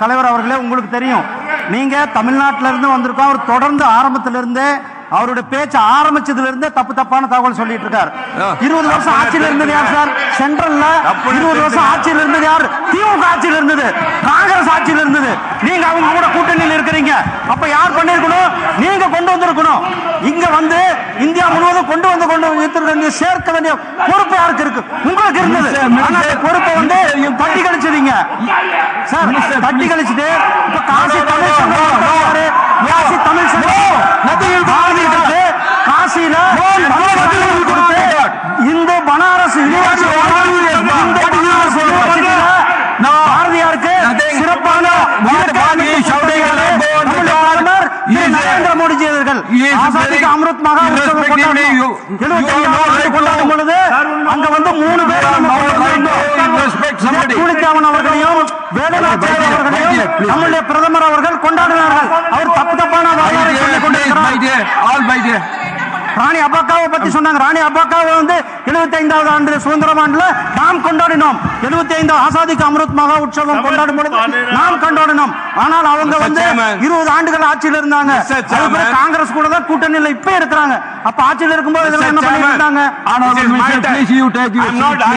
தலைவர் அவர்களே உங்களுக்கு தெரியும். நீங்க தமிழ்நாட்டில இருந்து வந்திருக்கோம். அவர் தொடர்ந்து ஆரம்பத்துல இருந்தே அவருடைய பேச்சு ஆரம்பிச்சதுல இருந்தே தப்பு தப்பான தகவல் சொல்லிட்டு இருக்காரு. இருபது வருஷம் ஆட்சியில இருந்தது யார் சார்? சென்ட்ரல்ல இருபது வருஷம் ஆட்சியில இருந்தது யார்? திமுக ஆட்சியில இருந்தது. காங்கிரஸ் ஆட்சியில இருந்தது. நீங்க அவங்க கூட கூட்டணியில் இருக்கிறீங்க. அப்ப யார் பண்ணிருக்கணும் நீங்க கொண்டு வந்திருக்கணும். இங்க வந்து இந்தியா முழுவதும் கொண்டு வந்து கொண்டு வந்து சேர்க்க வேண்டிய பொறுப்பு யாருக்கு இருக்கு? உங்களுக்கு இருந்தது. ஆனா பொறுப்பை வந்து தட்டி கழிச்சதீங்க தட்டி கழிச்சுட்டு இப்ப காசி தமிழ். காசி தமிழ் சங்கம் பாரதியாருக்கு காசியில கொடுத்து இந்து பனாரஸ் இந்து பனாரஸ் பாரதியாருக்கு சிறப்பான நரேந்திர மோடிஜி அவர்கள் ஆசாதிக்கு அமிர்த் மகா உற்சவம் irrespectively, கொண்டாடினோம். you- you 75வது know ஆண்டு right கொண்டாடும். பொழுது அங்க வந்து மூணு பேர் நம்ம வேலுநாச்சியார் அவர்களையும். நம்முடைய பிரதமர் அவர்கள் கொண்டாடினார்கள் அவர் தப்பு தப்பான வரலாறை சொல்லிக் கொண்டிருக்கிறார். ராணி அப்பாக்காவை பத்தி சொன்னாங்க ராணி அப்பாக்காவை வந்து 75வது ஆண்டு சுதந்திரம் ஆண்டுல நாம் கொண்டாடினோம் 75 ஆசாதிக்கு அமிர்த் மகா உற்சவம் கொண்டாடும் பொழுது நாம் கொண்டாடினோம் ஆனால் அவங்க. வந்து. இருபது ஆண்டுகள் ஆட்சியில் இருந்தாங்க Mr. அதுக்கு பிறகு Chairman. காங்கிரஸ் கூட தான் கூட்டணியில் இப்ப இருக்கிறாங்க அப்ப ஆட்சியில் இருக்கும்போது இதெல்லாம் என்ன Mr.